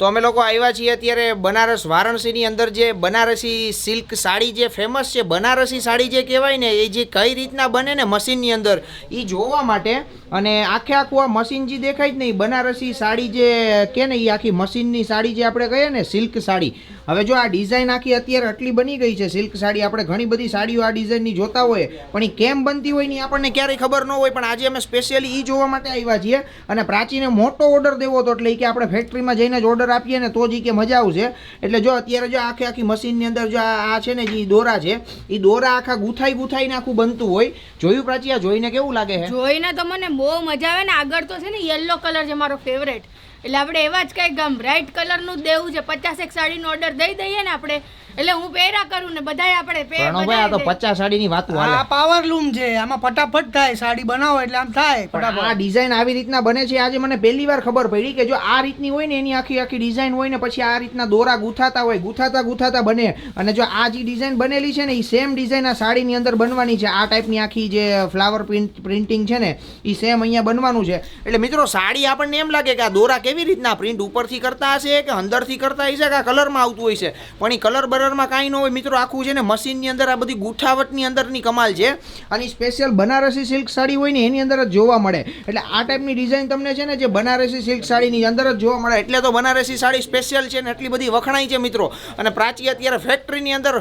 તો અમે લોકો આવ્યા છીએ અત્યારે બનારસ વારાણસીની અંદર જે બનારસી સિલ્ક સાડી જે ફેમસ છે, બનારસી સાડી જે કહેવાય ને, એ જે કઈ રીતના બને ને મશીનની અંદર એ જોવા માટે અને આખે આખું આ મશીન જે દેખાય જ નહીં, બનારસી સાડી જે કે ને એ આખી મશીનની સાડી જે આપણે કહીએ ને, સિલ્ક સાડી. હવે જો આ ડિઝાઇન આખી અત્યારે આટલી બની ગઈ છે, સિલ્ક સાડી, આપણે ઘણી બધી સાડીઓ આ ડિઝાઇનની જોતા હોય પણ એ કેમ બનતી હોય ને આપણને ક્યારેય ખબર ન હોય, પણ આજે અમે સ્પેશિયલી એ જોવા માટે આવ્યા છીએ. અને પ્રાચીને મોટો ઓર્ડર દેવો હતો એટલે એ કે આપણે ફેક્ટરીમાં જઈને જ ઓર્ડર આપીએ ને તો જ કે મજા આવશે. એટલે જો અત્યારે જો આખી આખી મશીનની અંદર જો આ છે ને જે દોરા છે એ દોરા આખા ગુથાઈ ગુથાઈને આખું બનતું હોય. જોયું પ્રાચી આ જોઈને કેવું લાગે છે જોઈને તો મને બહુ મજા આવે ને. આગળ તો છે ને યલો કલર છે મારો ફેવરેટ એટલે આપણે એવા જ કંઈક આમ બ્રાઇટ કલરનું જ દેવું છે. પચાસેક સાડીનો ઓર્ડર દઈ દઈએ ને આપણે. એટલે હું પહેરા કરું ને બધાય આપણે પહેર આ તો બધાય પચાસ સાડીની વાત હાલે. આ પાવર લૂમ છે. આમાં ફટાફટ થાય. સાડી બનાવો એટલે આમ થાય. ફટાફટ આ ડિઝાઇન આવી રીતના બને છે. આજે મને પહેલી વાર ખબર પડી કે જો આ રીતની હોય ને એની આખી આખી ડિઝાઇન હોય ને પછી આ રીતના દોરા ગૂંથાતા હોય ગૂંથાતા ગૂંથાતા બને. અને જો આ જે ડિઝાઇન બનેલી છે ને એ સેમ ડિઝાઇન આ સાડીની અંદર બનવાની છે. આ ટાઈપની આખી જે ફ્લાવર પ્રિન્ટ પ્રિન્ટિંગ છે ને એ સેમ અહીંયા બનવાનું છે. એટલે મિત્રો સાડી આપણને એમ લાગે કે આ દોરા કેવી રીતના પ્રિન્ટ ઉપરથી કરતા હશે કે અંદરથી કરતા હશે કે આ કલરમાં આવતું હોય છે? પણ એ કલર બલરમાં કાંઈ ન હોય મિત્રો આખું છે ને મશીનની અંદર આ બધી ગુઠાવટની અંદરની કમાલ છે. અને સ્પેશિયલ બનારસી સિલ્ક સાડી હોય ને એની અંદર જ જોવા મળે. એટલે આ ટાઈપની ડિઝાઇન તમને છે ને જે બનારસી સિલ્ક સાડીની અંદર જ જોવા મળે. એટલે તો બનારસી સાડી સ્પેશિયલ છે ને એટલી બધી વખણાય છે મિત્રો. અને પ્રાચી અત્યારે ફેક્ટરીની અંદર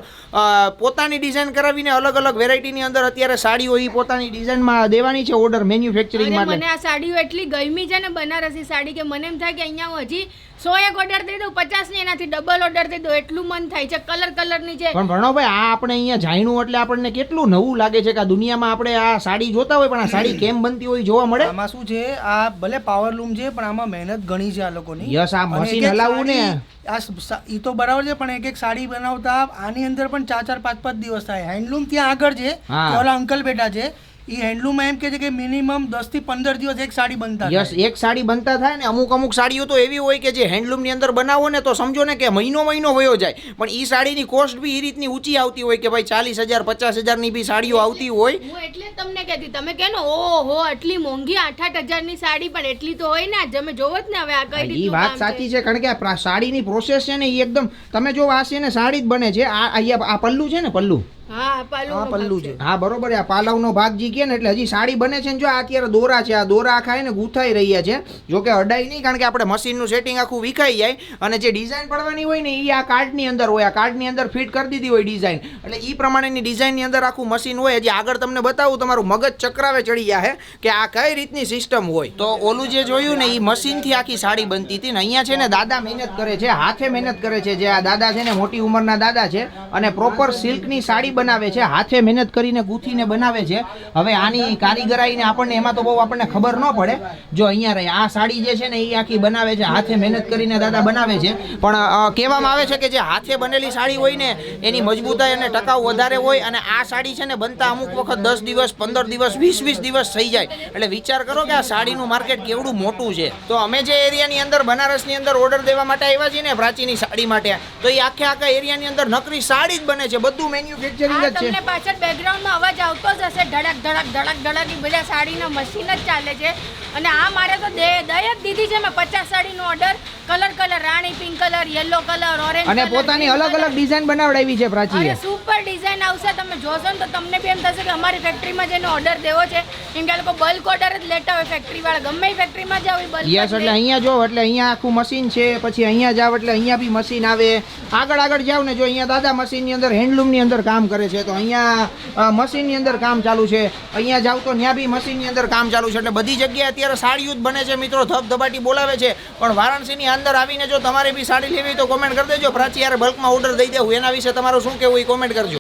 પોતાની ડિઝાઇન કરાવીને અલગ અલગ વેરાયટીની અંદર અત્યારે સાડીઓ એ પોતાની ડિઝાઇનમાં દેવાની છે ઓર્ડર મેન્યુફેક્ચરિંગ માટે. મને આ સાડીઓ એટલી ગમી છે ને બનારસી સાડી કે મને એમ થાય કે અહીંયા હું હજી સો એક ઓર્ડર દઈ દઉં પચાસ એનાથી ડબલ ઓર્ડર દઉં એટલું મન થાય છે. કલર કલરની છે પણ ભણોભાઈ આ આપણે અહીંયા જાણ્યું એટલે આપણને કેટલું નવું લાગે છે કે આ દુનિયામાં આપણે આ સાડી જોતા હોય પણ આ સાડી કેમ બનતી હોય જોવા મળે? આમાં શું છે? આ ભલે પાવરલૂમ છે પણ આમાં મહેનત ઘણી છે આ લોકોની. યસ, આ મશીન હલાવવું ને. આ ઈ તો બરાબર છે પણ એક એક સાડી બનાવતા આની અંદર પણ ચાર ચાર પાંચ પાંચ દિવસ થાય. હેન્ડલૂમ ત્યાં આગળ છે ઓલા અંકલ બેઠા છે. ઈ હેન્ડલૂમમાં એમ કે છે કે મિનિમમ દસથી પંદર દિવસ એક સાડી બનતા યસ એક સાડી બનતા થાય ને અમુક અમુક સાડીઓ તો એવી હોય કે જે હેન્ડલૂમની અંદર બનાવો ને તો સમજો ને કે મહિનો મહિનો વયો જાય. પણ એ સાડીની કોસ્ટ બી એ રીતની ઊંચી આવતી હોય કે ભાઈ ચાલીસ હજાર પચાસ હજારની બી સાડીઓ આવતી હોય. હું એટલે તમને કહેતી તમે કે ને ઓહો આટલી મોંઘી આઠ આઠ હજારની સાડી પણ એટલી તો હોય ને તમે જોવો જ ને હવે આ કઈ એ વાત સાચી છે. કારણ કે આ સાડીની પ્રોસેસ છે ને એ એકદમ તમે જો આ છે ને સાડી જ બને છે આ અહીંયા આ પલ્લું છે ને પલ્લું? હા પાલું છે. હા બરોબર આ પાલવનો ભાગ જે કે ને એટલે હજી સાડી બને છે ને જો આ અત્યારે દોરા છે આ દોરા આખા ને ગુથાઈ રહ્યા છે. જો કે અડાઈ નહીં કારણ કે આપણે મશીનનું સેટિંગ આખું વિખાઈ જાય અને જે ડિઝાઇન પડવાની હોય ને એ આ કાર્ડની અંદર હોય આ કાર્ડની અંદર ફિટ કરી દીધી હોય ડિઝાઇન એટલે એ પ્રમાણેની ડિઝાઇનની અંદર આખું મશીન હોય હજી આગળ તમને બતાવું તમારું મગજ ચક્રાવે ચડી જાય કે આ કઈ રીતની સિસ્ટમ હોય. તો ઓલું જે જોયું ને એ મશીનથી આખી સાડી બનતી હતી ને અહીંયા છે ને દાદા મહેનત કરે છે હાથે મહેનત કરે છે જે આ દાદા છે ને મોટી ઉંમરના દાદા છે અને પ્રોપર સિલ્કની સાડી બનાવે છે, હાથે મહેનત કરીને ગૂંથીને બનાવે છે. હવે આની કારીગરાઈને આપણને એમાં તો બહુ આપણને ખબર ન પડે. જો અહીંયા રહી, આ સાડી જે છે ને એ આખી બનાવે છે, હાથે મહેનત કરીને દાદા બનાવે છે. પણ કહેવામાં આવે છે કે જે હાથે બનેલી સાડી હોય ને, એની મજબૂતાઈ અને ટકાઉ વધારે હોય અને આ સાડી છે ને બનતા અમુક વખત દસ દિવસ, પંદર દિવસ, વીસ વીસ દિવસ થઈ જાય. એટલે વિચાર કરો કે આ સાડીનું માર્કેટ કેવડું મોટું છે. તો અમે જે એરિયાની અંદર, બનારસની અંદર ઓર્ડર દેવા માટે આવ્યા છીએ ને પ્રાચીની સાડી માટે, તો એ આખે આખા એરિયાની અંદર નકરી સાડી જ બને છે. બધું મેન્યુફેક્ચરિંગ હા જ છે. તમને પાછળ બેકગ્રાઉન્ડમાં અવાજ આવતો જ હશે. ધડક ધડક ધડક ધડકની બધા સાડીના મશીન જ ચાલે છે. અને આ મારે તો દે દઈ જ દીધી છે મેં પચાસ સાડીનો order colour colour rani pink colour yellow colour orange અને પોતાની અલગ અલગ ડિઝાઇન બનાવડાવી છે પ્રાચીએ. સુપર ડિઝાઇન આવશે. તમે જોશો ને તો તમને બી એમ થશે કે અમારી ફેક્ટરીમાં જઈને ઓર્ડર દેવો છે. કેમ કે લોકો બલ્ક ઓર્ડર જ લેતા હોય ફેક્ટરી વાળા ગમે ફેક્ટરીમાં જાવ બલ્ક યસ એટલે અહીંયા જો એટલે અહીંયા આખું મશીન છે પછી અહીંયા જાવ એટલે અહીંયા બી મશીન આવે. આગળ આગળ જાવ ને જો અહીંયા દાદા મશીનની અંદર હેન્ડલૂમની અંદર કામ કરે છે. તો અહીંયા મશીનની અંદર કામ ચાલુ છે. અહીંયા જાવ તો ત્યાં બી મશીનની અંદર કામ ચાલુ છે. એટલે બધી જગ્યાએ અત્યારે સાડીઓ જ બને છે, મિત્રો. ધબધબાટી બોલાવે છે. પણ વારાણસીની અંદર આવીને જો તમારે બી સાડી લેવી તો કોમેન્ટ કરી દેજો. પ્રાચી, યાર બલ્કમાં ઓર્ડર દઈ દેવું એના વિશે તમારું શું કહેવું એ કોમેન્ટ કરજો.